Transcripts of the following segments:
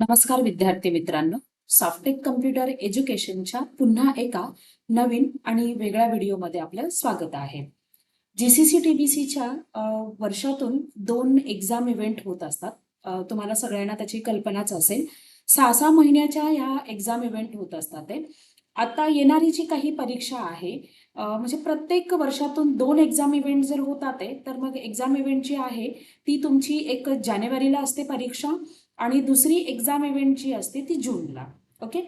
नमस्कार विद्यार्थी मित्रांनो. सॉफ्टेक कम्प्युटर एज्युकेशनच्या पुन्हा एका नवीन आणि वेगळ्या व्हिडिओमध्ये आपलं स्वागत आहे. जीसीसी टीबीसीच्या वर्षातून दोन एक्झाम इव्हेंट होत असतात. तुम्हाला सगळ्यांना त्याची कल्पनाच असेल. सहा सहा महिन्याच्या या एक्झाम इव्हेंट होत असतात ते. आता येणारी जी काही परीक्षा आहे म्हणजे प्रत्येक वर्षातून दोन एक्झाम इव्हेंट जर होतात आहे तर मग एक्झाम इव्हेंट जी आहे ती तुमची एक जानेवारीला असते परीक्षा. आणि दुसरी एक्झाम इव्हेंट जी असते ती जूनला. Okay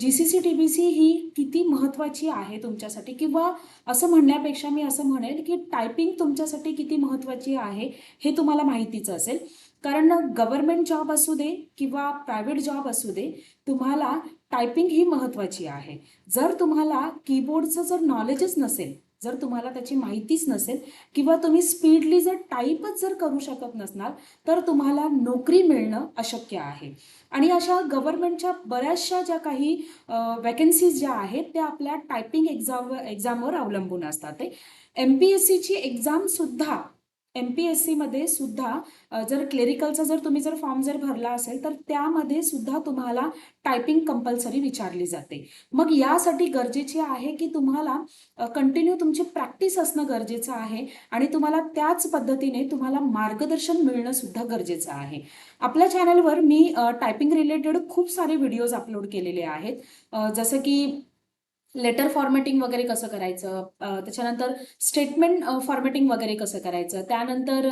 G C C T B C ही किती महत्त्वाची आहे तुमच्यासाठी? किंवा असं म्हणण्यापेक्षा मी असं म्हणेल की टायपिंग तुमच्यासाठी किती महत्त्वाची आहे हे तुम्हाला माहितीच असेल. कारण गव्हर्नमेंट जॉब असू दे किंवा प्रायव्हेट जॉब असू दे तुम्हाला टायपिंग ही महत्त्वाची आहे. जर तुम्हाला कीबोर्डचं जर नॉलेजच नसेल जर तुम्हाला त्याची माहितीच नसेल किंवा तुम्ही स्पीडली जर टाईपच जर करू शकत नसणार तर तुम्हाला नोकरी मिळणं अशक्य आहे. आणि अशा गव्हर्नमेंटच्या बऱ्याचशा ज्या काही वॅकन्सीज ज्या आहेत त्या आपल्या टायपिंग एक्झाम एक्झामवर अवलंबून असतात एम पी एस सीची एक्झामसुद्धा एम पी एस सीमध्ये सुद्धा जर क्लेरिकलचा जर तुम्ही जर फॉर्म जर भरला असेल तर त्यामध्ये सुद्धा तुम्हाला टायपिंग कंपल्सरी विचारली जाते. मग यासाठी गरजेचे आहे की तुम्हाला कंटिन्यू तुमची प्रॅक्टिस असणं गरजेचं आहे आणि तुम्हाला त्याच पद्धतीने तुम्हाला मार्गदर्शन मिळणं सुद्धा गरजेचं आहे. आपल्या चॅनलवर मी टायपिंग रिलेटेड खूप सारे व्हिडिओज अपलोड केलेले आहेत. जसं की लेटर फॉर्मॅटिंग वगैरे कसं करायचं? त्याच्यानंतर स्टेटमेंट फॉर्मॅटिंग वगैरे कसं करायचं? त्यानंतर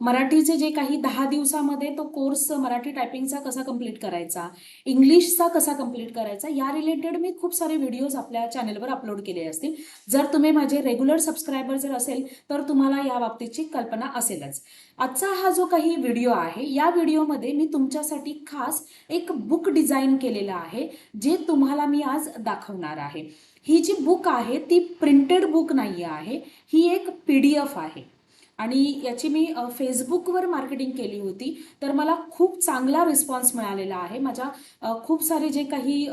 मराठीचे जे काही दहा दिवसामध्ये तो कोर्स मराठी टायपिंगचा कसा कंप्लीट करायचा? इंग्लिशचा कसा कंप्लीट करायचा? या रिलेटेड मी खूप सारे व्हिडिओज आपल्या चॅनलवर अपलोड केले असतील. जर तुम्ही माझे रेग्युलर सबस्क्रायबर जर असेल तर तुम्हाला या बाबतीची कल्पना असेलच. आजचा हा जो काही व्हिडिओ आहे या व्हिडिओमध्ये मी तुमच्यासाठी खास एक बुक डिझाईन केलेलं आहे जे तुम्हाला मी आज दाखवणार आहे. ही जी बुक आहे ती प्रिंटेड बुक नाही आहे. ही एक पी डी एफ आहे. आणि याची मी फेसबुकवर मार्केटिंग केली होती. तर मला खूप चांगला रिस्पॉन्स मिळालेला आहे. माझ्या खूप सारे जे काही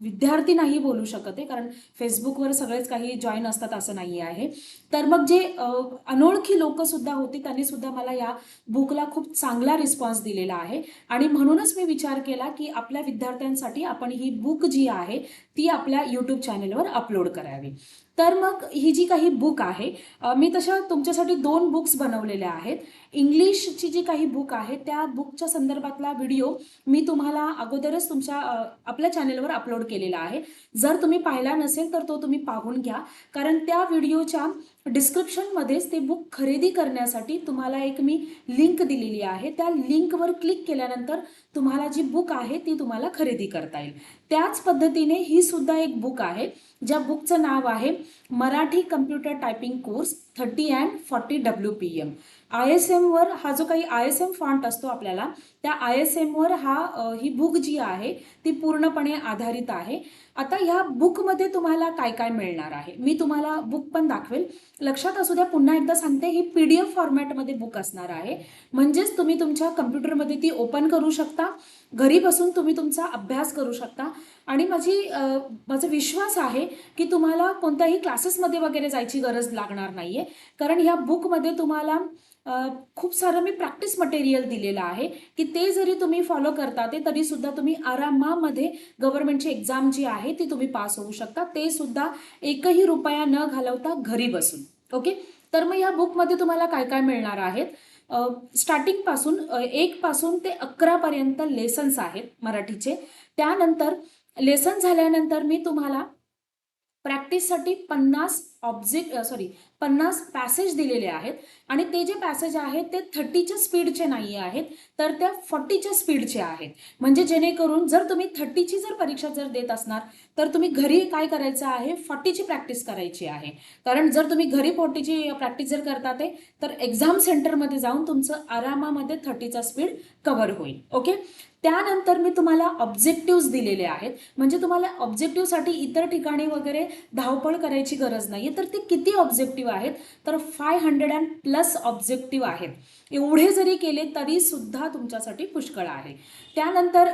विद्यार्थी नाही बोलू शकत आहे कारण फेसबुकवर सगळेच काही जॉईन असतात असं नाही आहे. तर मग जे अनोळखी लोक सुद्धा होती त्यांनी सुद्धा मला या बुकला खूप चांगला रिस्पॉन्स दिलेला आहे. आणि म्हणूनच मी विचार केला की आपल्या विद्यार्थ्यांसाठी आपण ही बुक जी आहे ती आपल्या यूट्यूब चॅनेलवर अपलोड करावी. तर मग ही जी काही बुक आहे मी तशा तुमच्यासाठी दोन बुक्स बनवलेल्या आहेत. इंग्लिशची जी काही बुक आहे त्या बुकच्या संदर्भातला व्हिडिओ मी तुम्हाला अगोदरच तुमच्या आपल्या चॅनेलवर अपलोड केलेला आहे. जर तुम्ही पाहिला नसेल तर तो तुम्ही पाहून घ्या. कारण त्या व्हिडिओच्या डिस्क्रिप्शनमध्येच ते बुक खरेदी करण्यासाठी तुम्हाला एक मी लिंक दिलेली आहे. त्या लिंकवर क्लिक केल्यानंतर तुम्हाला जी बुक आहे ती तुम्हाला खरेदी करता येईल. त्याच पद्धतीने ही सुद्धा एक बुक आहे. ज्या बुकचं नाव आहे Marathi computer typing course thirty and forty W P M I S एमवर हा जो काही आय एस एम फॉन्ट असतो आपल्याला त्या आय एस एमवर हा ही बुक जी आहे ती पूर्णपणे आधारित आहे. आता ह्या बुकमध्ये तुम्हाला काय काय मिळणार आहे? मी तुम्हाला बुक पण दाखवेल. लक्षात असू द्या पुन्हा एकदा सांगते ही पी डी एफ फॉर्मॅटमध्ये बुक असणार आहे. म्हणजेच तुम्ही तुमच्या कम्प्युटरमध्ये ती ओपन करू शकता. घरी बसून तुम्ही तुमचा अभ्यास करू शकता. आणि माझी माझा विश्वास आहे की तुम्हाला कोणत्याही क्लासेसमध्ये वगैरे जायची गरज लागणार नाही आहे कारण ह्या बुकमध्ये तुम्हाला खूप सारं मी प्रॅक्टिस मटेरियल दिलेलं आहे की ते जरी तुम्ही फॉलो करता ते तरीसुद्धा तुम्ही आरामामध्ये गव्हर्नमेंटची एक्झाम जी आहे ती तुम्ही पास होऊ शकता. ते सुद्धा एकही रुपया न घालवता घरी बसून. ओके? तर मग या बुकमध्ये तुम्हाला काय काय मिळणार आहेत? स्टार्टिंगपासून एकपासून ते अकरापर्यंत लेसन्स आहेत मराठीचे. त्यानंतर लेसन झाल्यानंतर मी तुम्हाला प्रॅक्टिससाठी पन्नास ऑब्जेक्ट सॉरी पन्नास पॅसेज दिलेले आहेत. आणि ते जे पॅसेज आहेत ते थर्टीच्या स्पीडचे नाही आहेत तर त्या फॉर्टीच्या स्पीडचे आहेत. म्हणजे जेणेकरून जर तुम्ही थर्टीची जर परीक्षा जर देत असणार तर तुम्ही घरी काय करायचं आहे? फॉर्टीची प्रॅक्टिस करायची आहे. कारण जर तुम्ही घरी फोर्टीची प्रॅक्टिस जर करता ते तर एक्झाम सेंटरमध्ये जाऊन तुमचं आरामामध्ये थर्टीचा स्पीड कव्हर होईल. ओके? त्यानंतर मी तुम्हाला ऑब्जेक्टिव्ह दिलेले आहेत. म्हणजे तुम्हाला ऑब्जेक्टिव्हसाठी इतर ठिकाणी वगैरे धावपळ करायची गरज नाही तर ते किती ऑब्जेक्टिव्ह आहेत? तर five hundred and plus objective आहेत. एवढे जरी केले तरी सुद्धा तुमच्यासाठी पुष्कळ आहे. त्यानंतर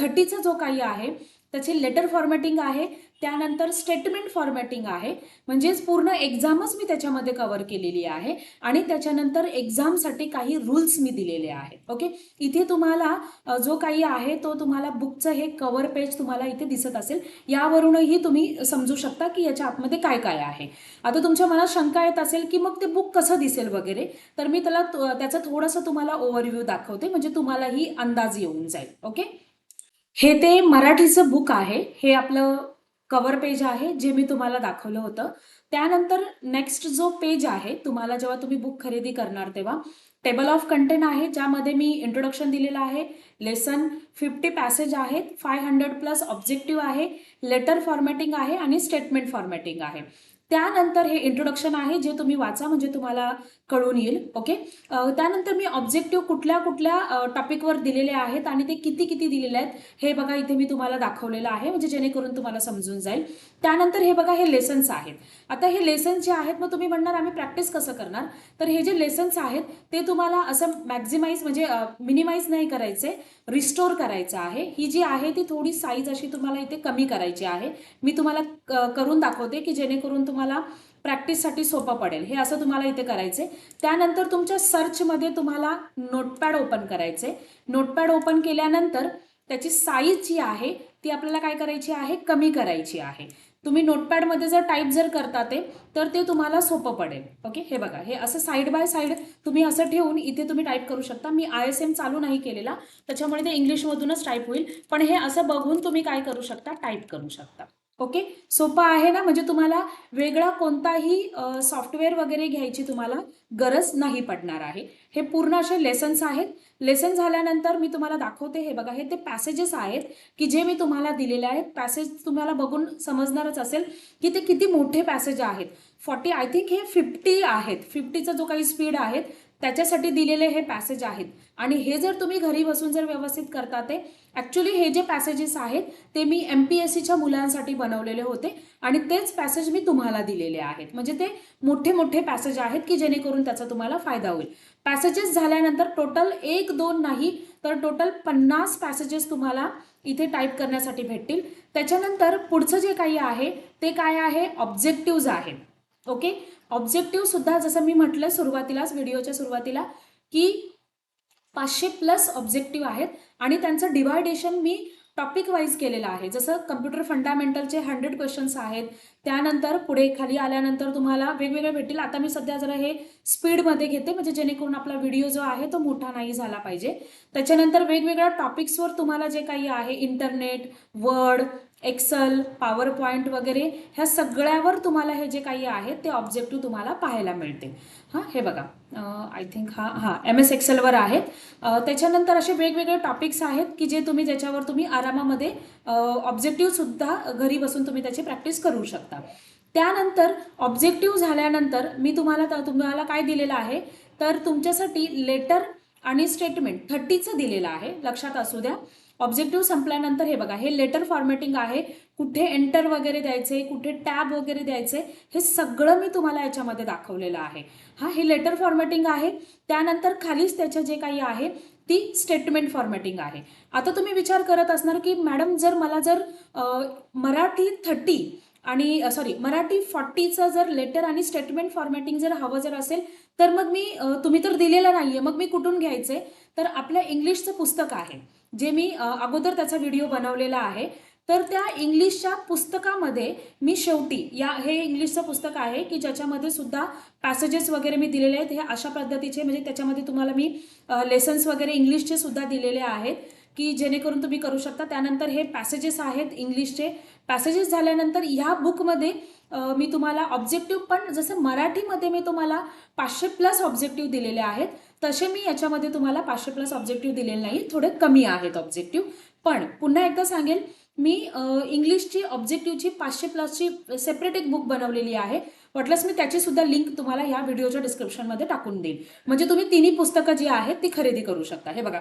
थर्टीचा जो काही आहे त्याची लेटर फॉर्मॅटिंग आहे त्यानंतर स्टेटमेंट फॉर्मॅटिंग आहे. म्हणजेच पूर्ण एक्झामच मी त्याच्यामध्ये कव्हर केलेली आहे आणि त्याच्यानंतर एक्झामसाठी काही रूल्स मी दिलेले आहेत. ओके इथे तुम्हाला जो काही आहे तो तुम्हाला बुकचं हे कवर पेज तुम्हाला इथे दिसत असेल. यावरूनही तुम्ही समजू शकता की याच्या आतमध्ये काय काय आहे. आता तुमच्या मनात शंका येत असेल की मग ते बुक कसं दिसेल वगैरे तर मी त्याला त्याचं थोडंसं तुम्हाला ओव्हरव्ह्यू दाखवते. म्हणजे तुम्हालाही अंदाज येऊन जाईल. ओके हे ते मराठीचं बुक आहे. हे आपलं कव्हर पेज आहे जे मी तुम्हाला दाखवलं होतं. त्यानंतर नेक्स्ट जो पेज आहे तुम्हाला जेव्हा तुम्ही बुक खरेदी करणार तेव्हा टेबल ऑफ कंटेंट आहे ज्यामध्ये मी इंट्रोडक्शन दिलेलं आहे. लेसन फिफ्टी पॅसेज आहेत फाय हंड्रेड प्लस ऑब्जेक्टिव्ह आहे लेटर फॉर्मॅटिंग आहे आणि स्टेटमेंट फॉर्मॅटिंग आहे. त्यानंतर हे इंट्रोडक्शन आहे जे तुम्ही वाचा म्हणजे तुम्हाला कळून येईल ओके त्यानंतर मी ऑब्जेक्टिव्ह कुठल्या कुठल्या टॉपिकवर दिलेले आहेत आणि ते किती किती दिलेले आहेत हे बघा इथे मी तुम्हाला दाखवलेलं आहे म्हणजे जेणेकरून तुम्हाला समजून जाईल. त्यानंतर हे बघा हे लेसन्स आहेत. आता हे लेसन्स जे आहेत मग तुम्ही म्हणणार आम्ही प्रॅक्टिस कसं करणार? तर हे जे लेसन्स आहेत ते तुम्हाला असं मॅक्झिमाइज म्हणजे मिनिमाइज नाही करायचे रिस्टोर करायचं आहे. ही जी आहे ती थोडी साईज अशी तुम्हाला इथे कमी करायची आहे. मी तुम्हाला क- करून दाखवते की जेणेकरून तुम्हाला प्रॅक्टिससाठी सोपं पडेल. हे असं तुम्हाला इथे करायचे त्यानंतर तुमच्या सर्चमध्ये तुम्हाला नोटपॅड ओपन करायचे नोटपॅड ओपन केल्यानंतर त्याची साईज जी आहे ती आपल्याला काय करायची आहे? कमी करायची आहे. तुम्ही नोटपॅडमध्ये जर टाईप जर करता ते तर ते तुम्हाला सोपं पडेल. ओके हे बघा. हे असं साईड बाय साईड तुम्ही असं ठेवून इथे तुम्ही टाईप करू शकता. मी आय एस एम चालू नाही केलेला. त्याच्यामुळे ते इंग्लिशमधूनच टाईप होईल. पण हे असं बघून तुम्ही काय करू शकता? टाईप करू शकता. ओके? सोपं आहे ना? म्हणजे तुम्हाला वेगळा कोणताही सॉफ्टवेअर वगैरे घ्यायची तुम्हाला गरज नाही पडणार आहे. हे पूर्ण असे लेसन्स आहेत. लेसन झाल्यानंतर मी तुम्हाला दाखवते. हे बघा हे ते पॅसेजेस आहेत की जे मी तुम्हाला दिलेले आहेत. पॅसेज तुम्हाला बघून समजणारच असेल की ते किती मोठे पॅसेज आहेत. फॉर्टी आय थिंक हे फिफ्टी आहेत. फिफ्टीचा जो काही स्पीड आहेत त्याच्यासाठी दिलेले हे पॅसेज आहेत. आणि हे जर तुम्ही घरी बसून जर व्यवस्थित करता ते ॲक्च्युली हे जे पॅसेजेस आहेत ते मी एम पी एस सीच्या मुलांसाठी बनवलेले होते. आणि तेच पॅसेज मी तुम्हाला दिलेले आहेत. म्हणजे ते मोठे मोठे पॅसेज आहेत की जेणेकरून त्याचा तुम्हाला फायदा होईल. पॅसेजेस झाल्यानंतर टोटल एक दोन नाही तर टोटल पन्नास पॅसेजेस तुम्हाला इथे टाईप करण्यासाठी भेटतील. त्याच्यानंतर पुढचं जे काही आहे ते काय आहे? ऑब्जेक्टिव्ज आहेत ओके? ऑब्जेक्टिव्ह सुद्धा जसं मी म्हटलं सुरुवातीलाच व्हिडिओच्या सुरुवातीला की पाचशे प्लस ऑब्जेक्टिव्ह आहेत आणि त्यांचं डिवायडेशन मी टॉपिक वाईज केलेलं आहे. जसं कम्प्युटर फंडामेंटलचे हंड्रेड क्वेश्चन्स आहेत त्यानंतर पुढे खाली आल्यानंतर तुम्हाला वेगवेगळे भेटतील. आता मी सध्या जरा हे स्पीडमध्ये घेते म्हणजे जेणेकरून आपला व्हिडिओ जो आहे तो मोठा नाही झाला पाहिजे. त्याच्यानंतर वेगवेगळ्या टॉपिक्सवर तुम्हाला जे काही आहे internet word excel power point वगैरे ह्या सगळ्यावर तुम्हाला हे जे काही आहे ते ऑब्जेक्टिव्ह तुम्हाला पाहायला मिळते हां हे बघा. आय थिंक हा हां एम एस एक्सेलवर आहेत. त्याच्यानंतर असे वेगवेगळे टॉपिक्स आहेत की जे तुम्ही ज्याच्यावर तुम्ही आरामामध्ये ऑब्जेक्टिव्हसुद्धा घरी बसून तुम्ही त्याची प्रॅक्टिस करू शकता. त्यानंतर ऑब्जेक्टिव्ह झाल्यानंतर मी तुम्हाला तुम्हाला काय दिलेलं आहे? तर तुमच्यासाठी लेटर आणि स्टेटमेंट थर्टीचं दिलेलं आहे. लक्षात असू द्या. ऑब्जेक्टिव्ह संपल्यानंतर हे बघा हे लेटर फॉर्मॅटिंग आहे कुठे एंटर वगैरे द्यायचे कुठे टॅब वगैरे द्यायचे हे सगळं मी तुम्हाला याच्यामध्ये दाखवलेलं आहे. हा हे लेटर फॉर्मॅटिंग आहे त्यानंतर खालीच त्याच्या जे काही आहे ती स्टेटमेंट फॉर्मॅटिंग आहे. आता तुम्ही विचार करत असणार की मॅडम जर मला जर मराठी थर्टी आणि सॉरी मराठी फॉर्टीचं जर लेटर आणि स्टेटमेंट फॉर्मॅटिंग जर हवं जर असेल तर मग मी तुम्ही तर दिलेलं आहे मग मी कुठून घ्यायचे? तर आपल्या इंग्लिशचं पुस्तक आहे जे मी अगोदर त्याचा व्हिडिओ बनवलेला आहे. तर त्या इंग्लिशच्या पुस्तकामध्ये मी शेवटी या हे इंग्लिशचं पुस्तक आहे की ज्याच्यामध्ये सुद्धा पॅसेजेस वगैरे मी दिलेले आहेत. हे अशा पद्धतीचे म्हणजे त्याच्यामध्ये तुम्हाला मी लेसन्स वगैरे इंग्लिशचे सुद्धा दिलेले आहेत की जेणेकरून तुम्ही करू शकता. त्यानंतर हे पॅसेजेस आहेत इंग्लिशचे पॅसेजेस झाल्यानंतर ह्या बुकमध्ये मी तुम्हाला ऑब्जेक्टिव्ह पण जसं मराठीमध्ये मी तुम्हाला पाचशे प्लस ऑब्जेक्टिव्ह दिलेले आहेत तसे मी याच्यामध्ये तुम्हाला पाचशे प्लस ऑब्जेक्टिव्ह दिलेले नाही थोडे कमी आहेत ऑब्जेक्टिव्ह पण पुन्हा एकदा सांगेल मी इंग्लिशची ऑब्जेक्टिव्हची पाचशे प्लसची सेपरेट एक बुक बनवलेली आहे. वाटल्यास मी त्याची सुद्धा लिंक तुम्हाला या व्हिडिओच्या डिस्क्रिप्शनमध्ये टाकून देईन. म्हणजे तुम्ही तिन्ही पुस्तकं जी आहेत ती खरेदी करू शकता. हे बघा.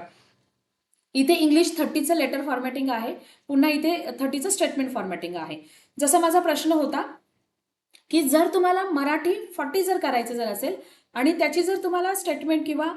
इथे इंग्लिश थर्टीचं लेटर फॉर्मॅटिंग आहे. पुन्हा इथे थर्टीचं स्टेटमेंट फॉर्मॅटिंग आहे. जसा माझा प्रश्न होता की जर तुम्हाला मराठी फॉर्टी जर करायचं जर असेल आणि त्याची जर तुम्हाला स्टेटमेंट किंवा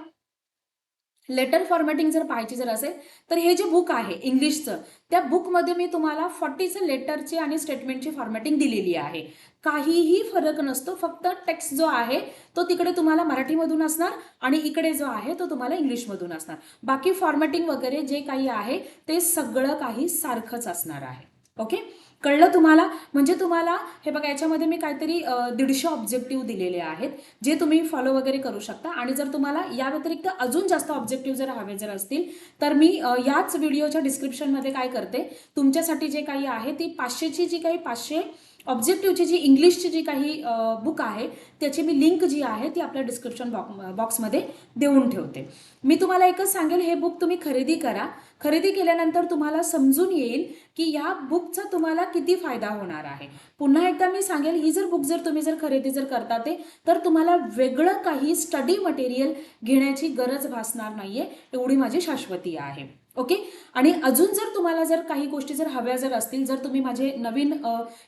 लेटर फॉर्मॅटिंग जर पाहायची जर असेल तर हे जे बुक आहे इंग्लिशचं त्या बुकमध्ये मी तुम्हाला फॉर्टीचं लेटरची आणि स्टेटमेंटची फॉर्मॅटिंग दिलेली आहे. काहीही फरक नसतो फक्त टेक्स्ट जो आहे तो तिकडे तुम्हाला मराठीमधून असणार आणि इकडे जो आहे तो तुम्हाला इंग्लिशमधून असणार. बाकी फॉर्मॅटिंग वगैरे जे काही आहे ते सगळं काही सारखंच असणार आहे. ओके कळलं तुम्हाला? म्हणजे तुम्हाला हे बघा याच्यामध्ये मी काहीतरी दीडशे ऑब्जेक्टिव्ह दिलेले आहेत जे तुम्ही फॉलो वगैरे करू शकता. आणि जर तुम्हाला या व्यतिरिक्त अजून जास्त ऑब्जेक्टिव्ह जर हवे जर असतील तर मी याच व्हिडिओच्या डिस्क्रिप्शनमध्ये काय करते? तुमच्यासाठी जे काही आहे ती पाचशेची जी काही पाचशे ऑब्जेक्टिव्हची जी इंग्लिशची जी काही बुक आहे त्याची मी लिंक जी आहे ती आपल्या डिस्क्रिप्शन बॉक बॉक्समध्ये देऊन ठेवते. मी तुम्हाला एकच सांगेल हे बुक तुम्ही खरेदी करा. खरेदी केल्यानंतर तुम्हाला समजून येईल की या बुकचा तुम्हाला किती फायदा होणार आहे. पुन्हा एकदा मी सांगेल ही जर बुक जर तुम्ही जर खरेदी जर करता ते तर तुम्हाला वेगळं काही स्टडी मटेरियल घेण्याची गरज भासणार नाही आहे एवढी माझी शाश्वती आहे. ओके? आणि अजून जर तुम्हाला जर काही गोष्टी जर हव्या जर असतील जर तुम्ही माझे नवीन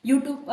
यूट्यूब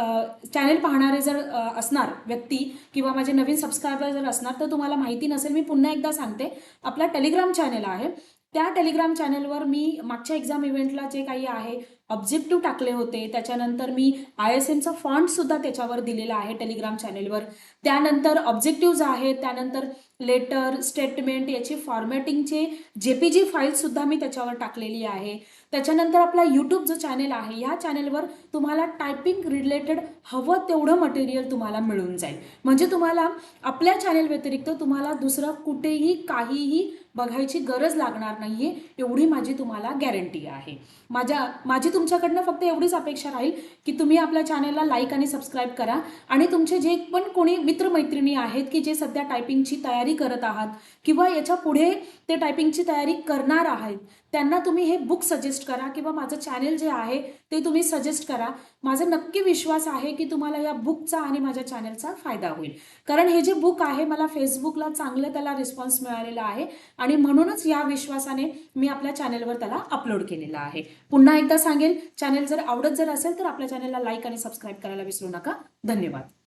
चॅनेल पाहणारे जर असणार व्यक्ती किंवा माझे नवीन सबस्क्रायबर जर असणार तर तुम्हाला माहिती नसेल मी पुन्हा एकदा सांगते. आपला टेलिग्राम चॅनेल आहे. त्या टेलिग्राम चॅनेलवर मी मागच्या एक्झाम इव्हेंटला जे काही आहे ऑब्जेक्टिव्ह टाकले होते त्याच्यानंतर मी आय एस एमचा फॉन्ट सुद्धा त्याच्यावर दिलेला आहे टेलिग्राम चॅनेलवर त्यानंतर ऑब्जेक्टिव्ज आहेत त्यानंतर लेटर स्टेटमेंट याची फॉर्मॅटिंगचे जे पी जी फाईलसुद्धा मी त्याच्यावर टाकलेली आहे. त्याच्यानंतर आपला यूट्यूब जो चॅनेल आहे या चॅनेलवर तुम्हाला टायपिंग रिलेटेड हवं तेवढं मटेरियल तुम्हाला मिळून जाईल. म्हणजे तुम्हाला आपल्या चॅनेल व्यतिरिक्त तुम्हाला दुसरं कुठेही काहीही बघायची गरज लागणार नाहीये एवढी माझी तुम्हाला गॅरंटी आहे. माझ्या माझी तुमच्याकडनं फक्त एवढीच अपेक्षा राहील की तुम्ही आपल्या चॅनेलला लाईक आणि सबस्क्राईब करा. आणि तुमचे जे पण कोणी मित्रमैत्रिणी आहेत की जे सध्या टायपिंगची तयारी करत आहात किंवा याच्यापुढे ते टायपिंगची तयारी करणार आहेत त्यांना तुम्ही हे बुक सजेस्ट करा किंवा माझं चॅनेल जे आहे ते तुम्ही सजेस्ट करा. माझा नक्की विश्वास आहे की तुम्हाला या बुकचा आणि माझ्या चॅनेलचा फायदा होईल. कारण हे जे बुक आहे मला फेसबुकला चांगलं त्याला रिस्पॉन्स मिळालेला आहे आणि म्हणूनच या विश्वासाने मी आपल्या चॅनेलवर त्याला अपलोड केलेला आहे. पुन्हा एकदा सांगेल चॅनेल जर आवडत जर असेल तर आपल्या चॅनेलला लाईक आणि सबस्क्राईब करायला विसरू नका. धन्यवाद.